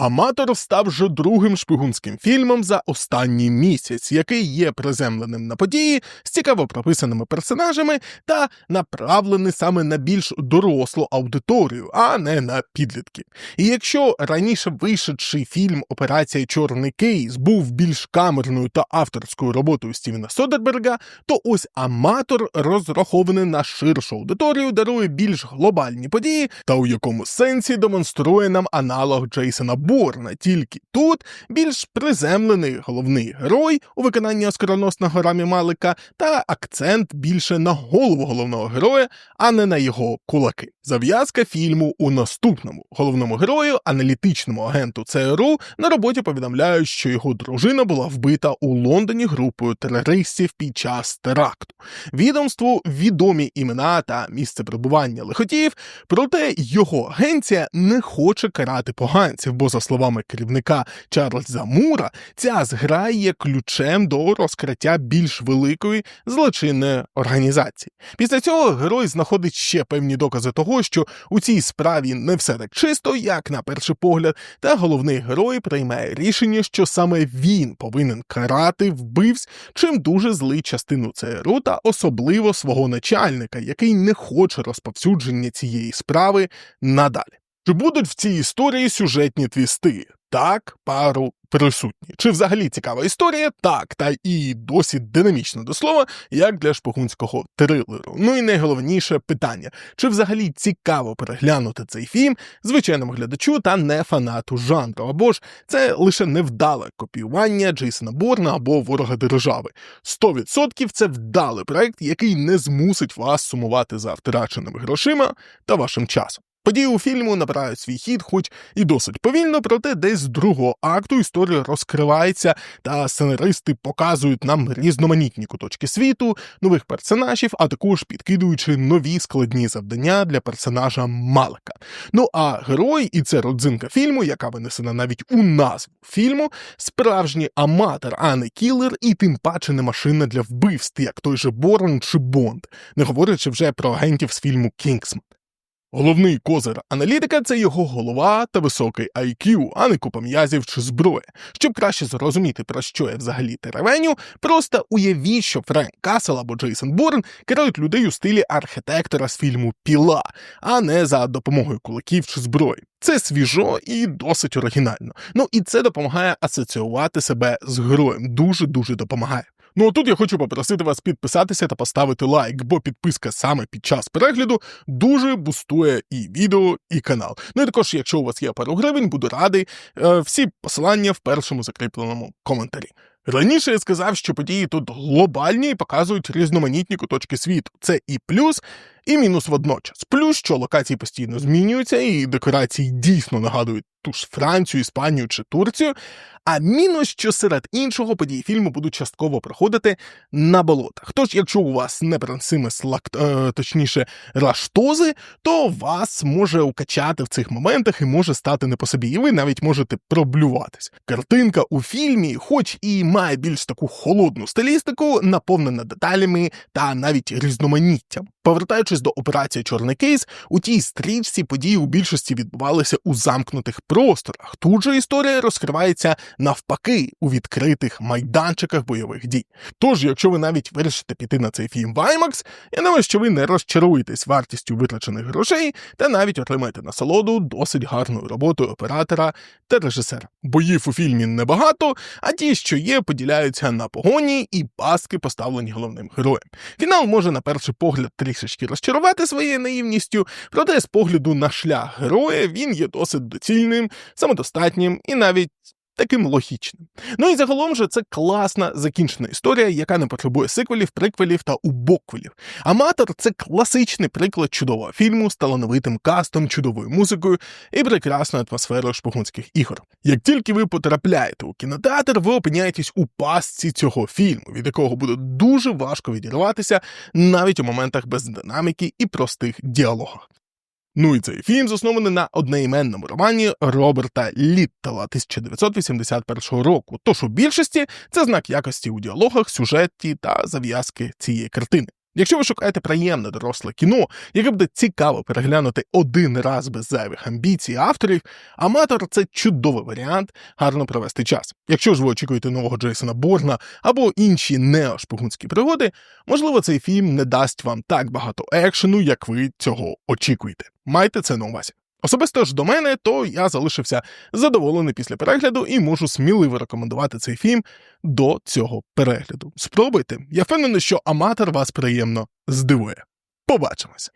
Аматор став вже другим шпигунським фільмом за останній місяць, який є приземленим на події з цікаво прописаними персонажами та направлений саме на більш дорослу аудиторію, а не на підлітків. І якщо раніше вийшедший фільм Операція Чорний Кейс був більш камерною та авторською роботою Стівена Содерберга, то ось аматор розрахований на ширшу аудиторію, дарує більш глобальні події та у якому сенсі демонструє нам аналог Джейсона Борна, тільки тут більш приземлений головний герой у виконанні оскароносного Рамі Малика та акцент більше на голову головного героя, а не на його кулаки. Зав'язка фільму у наступному головному герою, аналітичному агенту ЦРУ, на роботі повідомляють, що його дружина була вбита у Лондоні групою терористів під час теракту. Відомству відомі імена та місце перебування лихотіїв, проте його агенція не хоче карати поганців, бо, за словами керівника Чарльза Мура, ця зграя є ключем до розкриття більш великої злочинної організації. Після цього герой знаходить ще певні докази того, що у цій справі не все так чисто, як на перший погляд, та головний герой приймає рішення, що саме він повинен карати вбивць, чим дуже злий частину ЦРУ та особливо свого начальника, який не хоче розповсюдження цієї справи надалі. Чи будуть в цій історії сюжетні твісти? Так, пару присутні. Чи взагалі цікава історія? Так, та і досить динамічно до слова, як для шпигунського трилеру. Ну і найголовніше питання: чи взагалі цікаво переглянути цей фільм звичайному глядачу та не фанату жанру? Або ж це лише невдале копіювання Джейсона Борна або ворога держави. 100% це вдалий проект, який не змусить вас сумувати за втраченими грошима та вашим часом. Події у фільму набирають свій хід, хоч і досить повільно, проте десь з другого акту історія розкривається, та сценаристи показують нам різноманітні куточки світу, нових персонажів, а також підкидуючи нові складні завдання для персонажа Малика. Ну а герой, і це родзинка фільму, яка винесена навіть у назву фільму, справжній аматор, а не кілер, і тим паче не машина для вбивств, як той же Борн чи Бонд, не говорячи вже про агентів з фільму Кінгсман. Головний козир аналітика це його голова та високий IQ, а не купа м'язів чи зброя. Щоб краще зрозуміти, про що я взагалі теревеню, просто уявіть, що Френк Касел або Джейсон Борн керують людей у стилі архітектора з фільму Піла, а не за допомогою кулаків чи зброї. Це свіжо і досить оригінально. Ну і це допомагає асоціювати себе з героєм. Дуже дуже допомагає. Ну а тут я хочу попросити вас підписатися та поставити лайк, бо підписка саме під час перегляду дуже бустує і відео, і канал. Ну і також, якщо у вас є пару гривень, буду радий. Е, всі посилання в першому закріпленому коментарі. Раніше я сказав, що події тут глобальні і показують різноманітні куточки світу. Це і плюс, і мінус водночас. Плюс, що локації постійно змінюються, і декорації дійсно нагадують ту ж Францію, Іспанію чи Турцію. А мінус, що серед іншого події фільму будуть частково проходити на болотах. Тож, якщо у вас не принцимес лакт, е, точніше раштози, то вас може укачати в цих моментах і може стати не по собі, і ви навіть можете проблюватись. Картинка у фільмі, хоч і має більш таку холодну стилістику, наповнена деталями та навіть різноманіттям. Повертаючись до операції Чорний кейс, у тій стрічці події у більшості відбувалися у замкнутих просторах. Тут же історія розкривається навпаки у відкритих майданчиках бойових дій. Тож, якщо ви навіть вирішите піти на цей фільм в IMAX, я думаю, що ви не розчаруєтесь вартістю витрачених грошей та навіть отримаєте насолоду досить гарною роботою оператора та режисера. Боїв у фільмі небагато, а ті, що є, поділяються на погоні і паски, поставлені головним героєм. Фінал може на перший погляд трішечки розчарувати своєю наївністю, проте з погляду на шлях героя він є досить доцільним, самодостатнім і навіть. Таким логічним. Ну і загалом же це класна закінчена історія, яка не потребує сиквелів, приквелів та убоквелів. Аматор це класичний приклад чудового фільму з талановитим кастом, чудовою музикою і прекрасною атмосферою шпигунських ігор. Як тільки ви потрапляєте у кінотеатр, ви опиняєтесь у пастці цього фільму, від якого буде дуже важко відірватися навіть у моментах без динаміки і простих діалогах. Ну і цей фільм заснований на одноіменному романі Роберта Літтела 1981 року. Тож у більшості це знак якості у діалогах, сюжеті та зав'язки цієї картини. Якщо ви шукаєте приємне доросле кіно, яке буде цікаво переглянути один раз без зайвих амбіцій авторів, аматор це чудовий варіант гарно провести час. Якщо ж ви очікуєте нового Джейсона Борна або інші неошпигунські пригоди, можливо, цей фільм не дасть вам так багато екшену, як ви цього очікуєте. Майте це на увазі. Особисто ж до мене, то я залишився задоволений після перегляду і можу сміливо рекомендувати цей фільм до цього перегляду. Спробуйте, я впевнений, що аматор вас приємно здивує. Побачимось!